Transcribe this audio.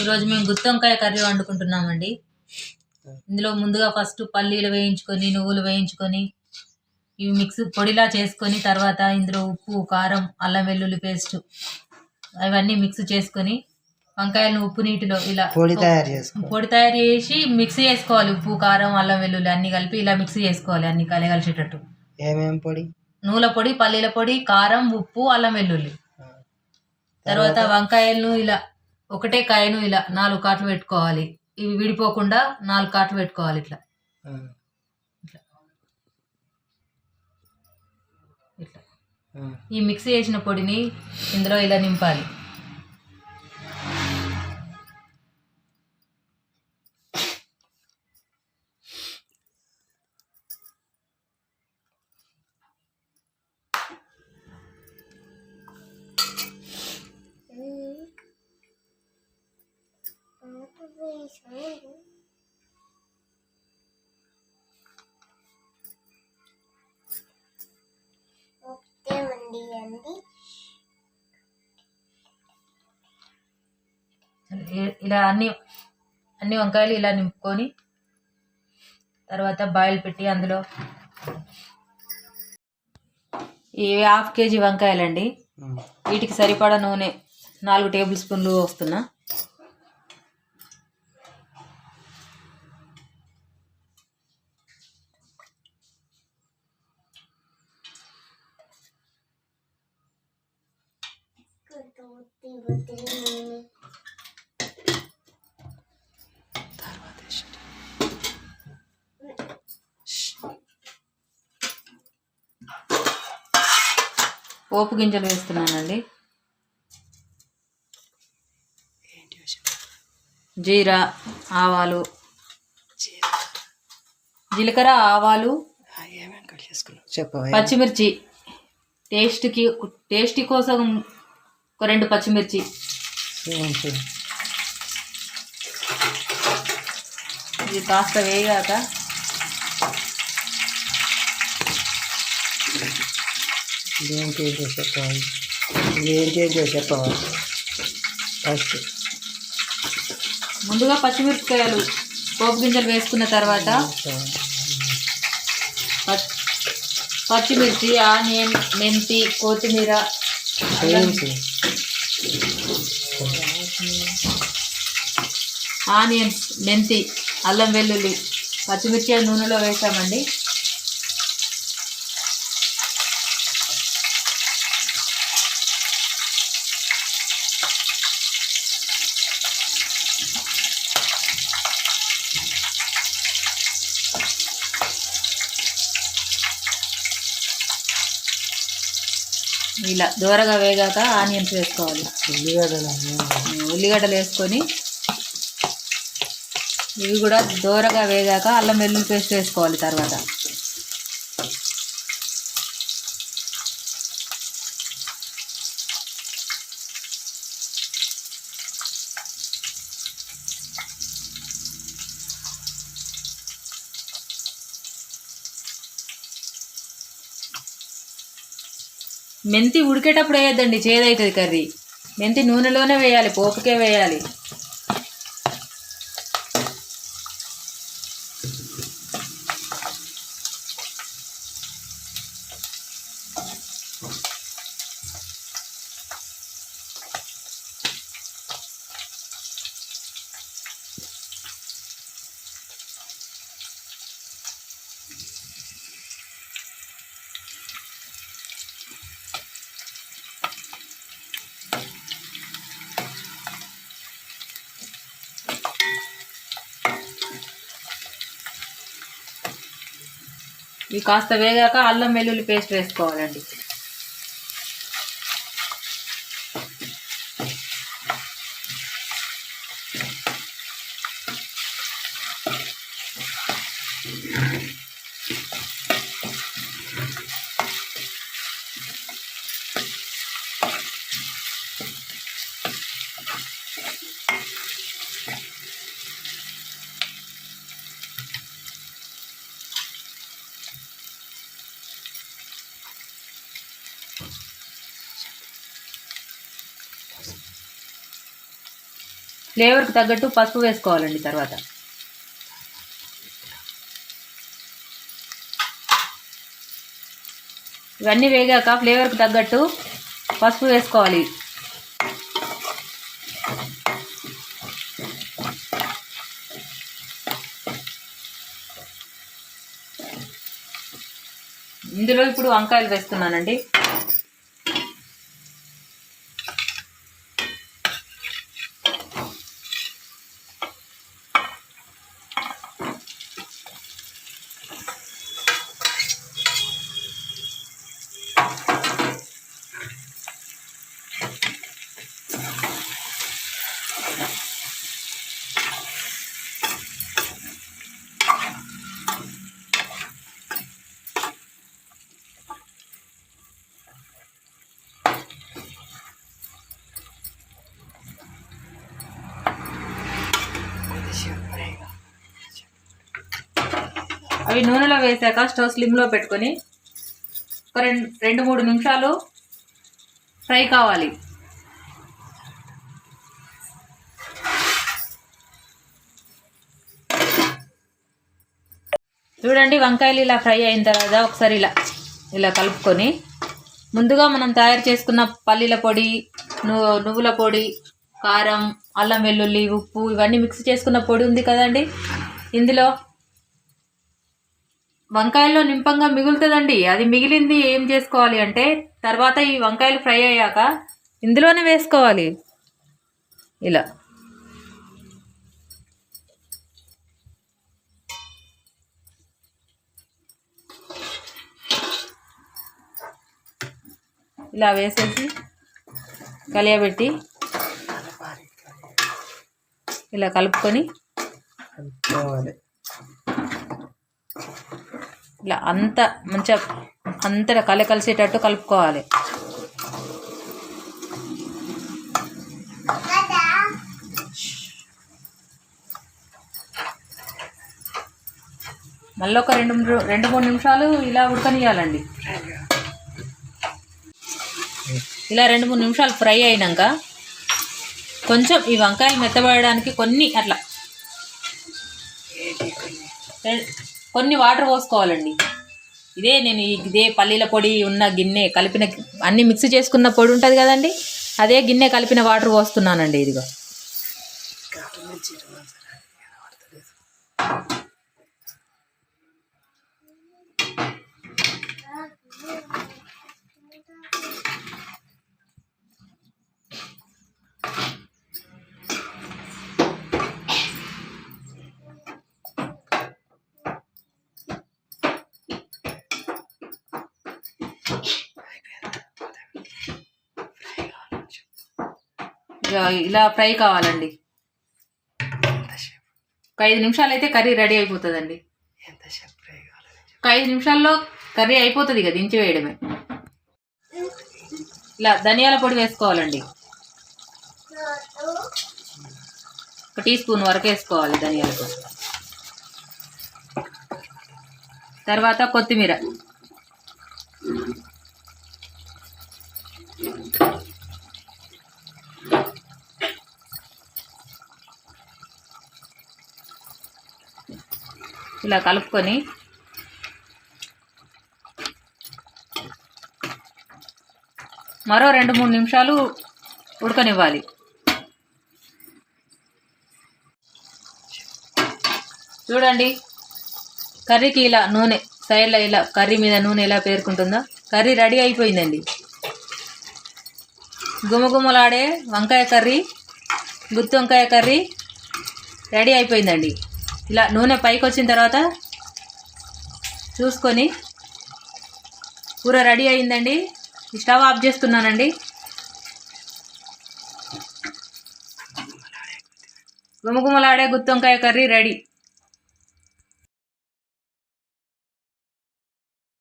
ఈరోజు మేము గుత్తొంకాయ కర్రీ వండుకుంటున్నామండి. ఇందులో ముందుగా ఫస్ట్ పల్లీలు వేయించుకొని నువ్వులు వేయించుకొని ఇవి మిక్స్ పొడిలా చేసుకొని తర్వాత ఇందులో ఉప్పు కారం అల్లం వెల్లుల్లి పేస్ట్ అవన్నీ మిక్స్ చేసుకొని వంకాయలను ఉప్పు నీటిలో ఇలా పొడి తయారు చేసుకో పొడి తయారు చేసి మిక్స్ చేసుకోవాలి. ఉప్పు కారం అల్లం వెల్లుల్లి అన్ని కలిపి ఇలా మిక్స్ చేసుకోవాలి అన్ని కలగలిసేటట్టు. ఏమేం పొడి? నూల పొడి పల్లీల పొడి కారం ఉప్పు అల్లం వెల్లుల్లి. తర్వాత వంకాయలను ఇలా ఒకటే కాయను ఇలా నాలుగు కాట్లు పెట్టుకోవాలి. ఇవి విడిపోకుండా నాలుగు కాట్లు పెట్టుకోవాలి ఇట్లా. ఇట్లా. ఈ మిక్స్ చేసిన పొడిని ఇందులో ఇలా నింపాలి. ఇ- ఇలా అన్ని అన్ని వంకాయలు ఇలా నింపుకొని తర్వాత బాయిల్ పెట్టి అందులో ఇవి హాఫ్ కేజీ వంకాయలండి. వీటికి సరిపడా నూనె నాలుగు టేబుల్ స్పూన్లు వస్తున్నా పోపు గింజలు వేస్తున్నానండి. జీరా ఆవాలు. జీలకర్ర ఆవాలు. పచ్చిమిర్చి. టేస్ట్కి టేస్టీ కోసం ఒక రెండు పచ్చిమిర్చి. ఏం? ఇది కాస్త వేగాక. ఏంటో చెప్పవా ఇది ఏంటి ఏంటో చెప్పవా ఫస్ట్. ముందుగా పచ్చిమిరపకాయలు పోపు గింజలు వేసుకున్న తర్వాత పచ్- పచ్చిమిర్చి ఆనియన్ మెంతి కొత్తిమీర ఆనియన్స్ మెంతి అల్లం వెల్లుల్లి పచ్చిమిర్చి నూనెలో వేసామండి. ఇలా దూరగా వేగాక ఆనియన్స్ వేసుకోవాలి. ఉల్లిగడ్డలు ఉల్లిగడ్డలు వేసుకొని ఇవి కూడా దూరగా వేగాక అల్లం వెల్లుల్లి పేస్ట్ వేసుకోవాలి తర్వాత. మెంతి ఉడికేటప్పుడు వేయద్దండి చేదవుతుంది కర్రీ. మెంతి నూనెలోనే వేయాలి పోపుకే వేయాలి. ఇవి కాస్త వేగాక అల్లం వెల్లుల్లి పేస్ట్ వేసుకోవాలండి. ఫ్లేవర్కి తగ్గట్టు పసుపు వేసుకోవాలండి తర్వాత. ఇవన్నీ వేగాక ఫ్లేవర్కి తగ్గట్టు పసుపు వేసుకోవాలి. ఇందులో ఇప్పుడు వంకాయలు వేస్తున్నానండి. అవి నూనెలో వేసాక స్టవ్ స్లిమ్లో పెట్టుకొని ఒక రెండు రెండు మూడు నిమిషాలు ఫ్రై కావాలి. చూడండి వంకాయలు ఇలా ఫ్రై అయిన తర్వాత ఒకసారి ఇలా ఇలా కలుపుకొని ముందుగా మనం తయారు చేసుకున్న పల్లీల పొడి నువ్వుల పొడి కారం అల్లం వెల్లుల్లి ఉప్పు ఇవన్నీ మిక్స్ చేసుకున్న పొడి ఉంది కదండి. ఇందులో వంకాయల్లో నింపంగా మిగులుతుందండి. అది మిగిలింది ఏం చేసుకోవాలి అంటే తర్వాత ఈ వంకాయలు ఫ్రై అయ్యాక ఇందులోనే వేసుకోవాలి. ఇలా. ఇలా వేసేసి కలియబెట్టి ఇలా కలుపుకొని కలుపుకోవాలి. ఇట్లా అంత మంచిగా అంతటా కల కలిసేటట్టు కలుపుకోవాలి. మళ్ళీ ఒక రెండు మూడు- రెండు మూడు నిమిషాలు ఇలా ఉడకనియాలండి ఇలా రెండు మూడు నిమిషాలు ఫ్రై అయినాక కొంచెం ఈ వంకాయలు మెత్తబడడానికి కొన్ని అట్లా. కొన్ని వాటర్ పోసుకోవాలండి. ఇదే నేను ఇదే పల్లీల పొడి ఉన్న గిన్నె కలిపిన అన్ని మిక్స్ చేసుకున్న పొడి ఉంటుంది కదండి అదే గిన్నె కలిపిన వాటర్ పోస్తున్నానండి ఇదిగో. ఇలా ఫ్రై కావాలండి. ఒక ఐదు నిమిషాలు అయితే కర్రీ రెడీ అయిపోతుందండి. ఒక ఐదు నిమిషాల్లో కర్రీ అయిపోతుంది ఇక దించి వేయడమే. ఇలా ధనియాల పొడి వేసుకోవాలండి. ఒక టీ స్పూన్ వరకు వేసుకోవాలి ధనియాల పొడి. తర్వాత కొత్తిమీర. ఇలా కలుపుకొని మరో రెండు మూడు నిమిషాలు ఉడకనివ్వాలి. చూడండి కర్రీకి ఇలా నూనె సైడ్లో ఇలా కర్రీ మీద నూనె ఎలా పేరుకుంటుందో. కర్రీ రెడీ అయిపోయిందండి. గుమగుమలాడే వంకాయ కర్రీ గుత్తి వంకాయ కర్రీ రెడీ అయిపోయిందండి. ఇలా నూనె పైకి వచ్చిన తర్వాత చూసుకొని కూర రెడీ అయిందండి. స్టవ్ ఆఫ్ చేస్తున్నానండి. గుమగుమలాడే గుత్తి వంకాయ కర్రీ రెడీ.